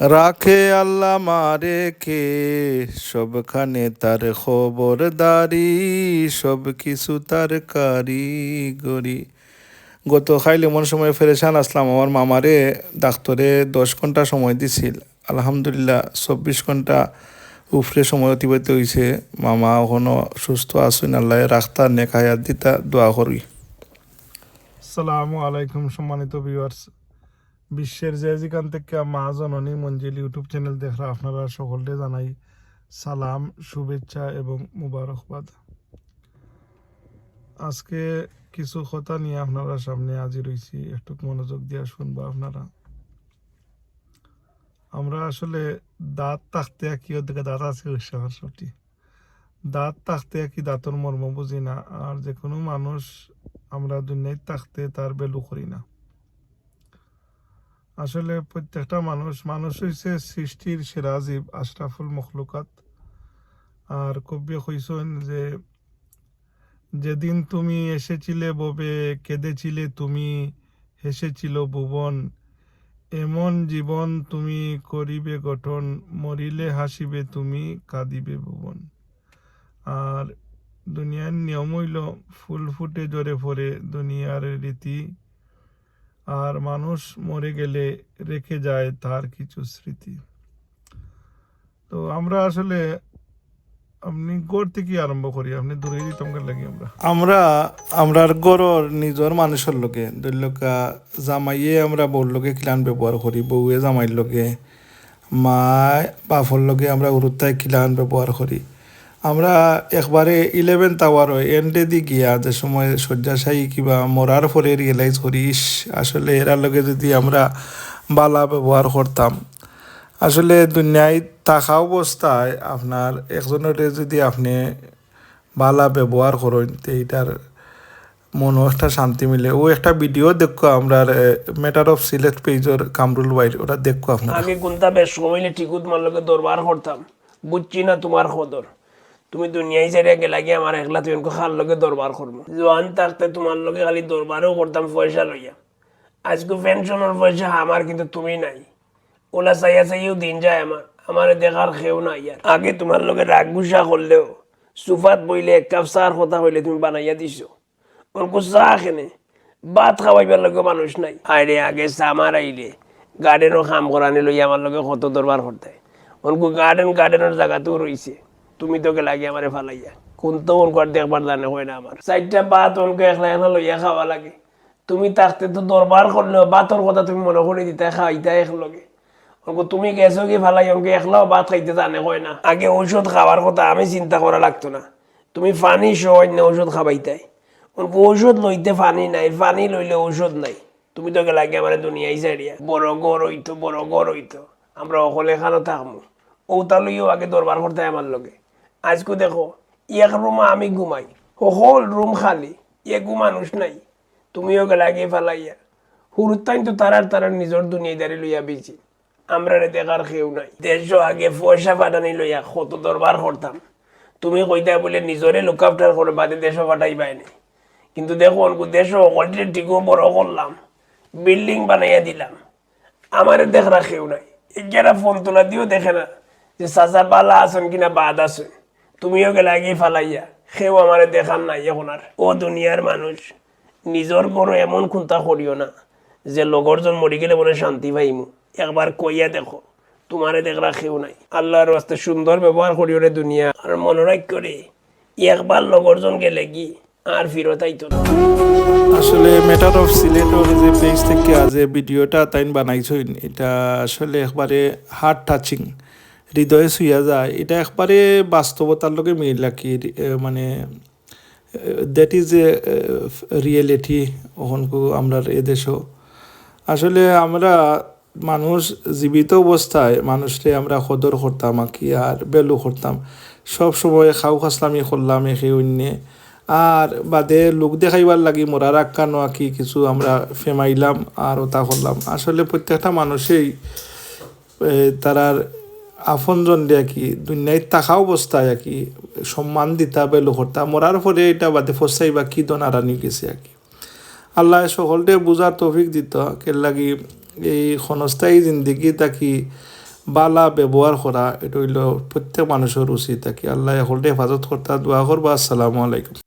রাখে আল্লাহ মারে কে সবখানে তার খবরদারি সব কিছু তার কারিগরি। গত খাইলে এমন সময় ফেরেশান আসলাম, আমার মামারে ডাক্তরে দশ ঘণ্টা সময় দিছিল। আলহামদুলিল্লাহ, চব্বিশ ঘণ্টা উফরে সময় অতিবাহিত হয়েছে মামা এখনও সুস্থ আসুন আল্লাহ রাখতা নেখায়াত দিতা, দোয়া করি। আসসালামু আলাইকুম সম্মানিত ভিউয়ার্স বিশ্বের যে যেখান থেকে মা জননী মঞ্জিল ইউটিউব চ্যানেল দেখরা, আপনারা সকলকে জানাই সালাম, শুভেচ্ছা এবং মুবারকবাদ। আজকে কিছু কথা নিয়ে আপনারা সামনে হাজির হয়েছি একটু মনোযোগ দিয়ে শুনব আপনারা। আমরা আসলে দাঁত থাকতে কি ওদিকে দাঁত আছে আমার সত্যি। দাঁত থাকতে কি দাঁতর মর্ম বুঝি না, আর যে কোনো মানুষ আমরা দুনিয়ায় থাকতে তার বেলু করি না। আসলে প্রত্যেকটা মানুষ মানুষ হইছে সৃষ্টির সেরা জীব, আশরাফুল মখলুকাত। আর কবি কইছেন যে, যেদিন তুমি এসেছিলে ববে, কেঁদেছিলে তুমি, হেসেছিল ভুবন, এমন জীবন তুমি করিবে গঠন, মরিলে হাসিবে তুমি, কাঁদিবে ভুবন। আর দুনিয়ার নিয়ম হইল ফুল ফুটে জোরে পড়ে দুনিয়ার রীতি আর মানুষ মরে গেলে রেখে যায় তার কিছু স্মৃতি। তো আমরা আসলে আপনি গোড় থেকে আরম্ভ করি, আপনি দূরে দিতাম লাগি আমরা। আমরা আমরার গড়র নিজর মানুষের লোকে ধরলকা জামাইয়ে আমরা বউর লোকে কিলান ব্যবহার করি, বউয়ে জামাইয়ের লোকে মা বাপর লোকে আমরা উরুত্তায় কিলান ব্যবহার করি। আমরা একবারে ইলেভেন টাওয়ার হয় এন্ডে দি গিয়া যে সময় শয্যাশায়ী কিবা মরার পরে রিয়েলাইজ করি, ইস, আসলে এরার লগে যদি আমরা বালা ব্যবহার করতাম। আসলে দুনিয়ায় থাকা অবস্থায় আপনার একজনের যদি আপনি বালা ব্যবহার করেন, তো এইটার মনও একটা শান্তি মিলে। ও একটা ভিডিও দেখো আমরা ম্যাটার অফ সিলেট পেজর কামরুল বাইর ওটা দেখো আপনার। আগে কোনটা বেশ সময়লে ঠিকু তোমার লগে দরবার করতাম। বুঝছি না তোমার খদর। তুমি দুনিয়ায় ছেড়ে গেলা গিয়ে আমার একলা তুমি খার লগে দরবার করব জোয়ান থাকতে তোমার লগে খালি দরবারও করতাম পয়সা লইয়া। আজকে পেনশনের পয়সা আমার কিন্তু তুমি নাই। ওলা চাইয়া চাইও দিন যায় আমার। আমার দেখার খেও নাই আর। আগে তোমার লগে রাগ গুসা করলেও সুফাত বইলে এক কাপ চার কথা হইলে তুমি বানাইয়া দিছো। অল্প চা খেনে, ভাত খাওয়াইবার লগে মানুষ নাই। আইরে আগে চামার আইলে গার্ডেনও কাম করানি লই আমার লগে কত দরবার করতে। অনকু গার্ডেন গার্ডেনের জায়গাতেও রইছে তুমি তোকে লাগে আমারে ফালাইয়া। কোন তো অনকু আর দেখবার জানে হয় না আমার। চারটা ভাত অনকু একলা একলা লইয়া খাওয়া লাগে। তুমি থাকতে তো দরবার করলেও ভাতর কথা তুমি মনে করে দিতে, খাইতা একলগে। অঙ্কু তুমি গেছো কি ফালাই অঙ্কে একলাও ভাত খাইতে জানে হয় না। আগে ঔষধ খাওয়ার কথা আমি চিন্তা করা লাগতো না। তুমি পানি সহ অন্য ঔষধ খাবাইতাই অঙ্কু ঔষধ লইতে পানি নাই পানি লইলে ঔষধ নাই। তুমি তো লাগে আমার দুনিয়ায় সারিয়া বড় গড় হইতো, বড় গড় হইতো। আমরা অকলে খানো থাকব ওটা লইও আগে দরবার করতে আমার লগে। আজকে দেখো, এক রুমে আমি ঘুমাই, হোল রুম খালি, একু মানুষ নাই, তুমিও লাগে ফেলাইয়া। হুরুত্তাইন তো তারার তারার নিজের দুনিয়াদারি লইয়া বেছি আমরা দেখার কেউ নাই। দেশ আগে পয়সা পাঠানি লইয়া কত দরবার করতাম। তুমি কইতা বলে নিজরে লুক আফটার করে, বাদে দেশ পাঠাই পাইনি কিন্তু দেখো দেশ অলরেডি ঠিকও বড় করলাম বিল্ডিং বানাইয়া দিলাম। আমারে দেখার কেউ নাই। এগারা ফোন তোলা দিও দেখে না যে চাচা পালা আছেন কিনা বাদ আছে তুমিও গেলে আগে ফালাইয়া। সেও আমারে দেখার নাই এখন আর ও দুনিয়ার মানুষ নিজর গরো এমন খুন্তা করিও না, যে লগরজন মরি গেলে মনে শান্তি পাইমু। একবার কইয়া দেখো তোমারে দেখরা খেও নাই। আল্লাহর রাস্তে সুন্দর ব্যবহার করিও রে দুনিয়া। আর মনোরাগ করে একবার লগরজন গেলে কি আর ফিরত আইতো আসলে ম্যাটার অফ সিলেটর যে পেজ থেকে যে ভিডিওটা তাইন বানাইছেন এটা আসলে একবারে হার্ট টাচিং হৃদয়ে শুইয়া যায়, এটা একবারে বাস্তবতার লোকে মিল রাখি মানে দ্যাট ইজ এ রিয়েলিটি ওখানকু আমরা এদেশও আসলে আমরা মানুষ জীবিত অবস্থায় মানুষকে আমরা সদর করতাম, আঁকি আর বেলু করতাম। সব সময় খাও খাসলামি করলাম একে অন্যে। আর বাদে লোক দেখাইবার লাগি, মরার আক্কা নোয়াকি কিছু আমরা ফেমাইলাম আর ওটা করলাম। আসলে প্রত্যেকটা মানুষেই তারার আপনজন দিয়ে কি দুনিয়ায় থাকা অবস্থায় আর কি সম্মান দিতা বেলু করতা মরার পরে এটা বাদে ফসাই বা কি দন আরানি গেছে আর কি। আল্লাহ সকলকে বুঝার তৌফিক দিত কে লাগি এই ক্ষণস্থায়ী জিন্দিগি তাকি বালা ব্যবহার করা, এটা হইল প্রত্যেক মানুষের উচিত থাকি আল্লাহ এখন হেফাজত করতা, দোয়া করবা, আসসালামু আলাইকুম।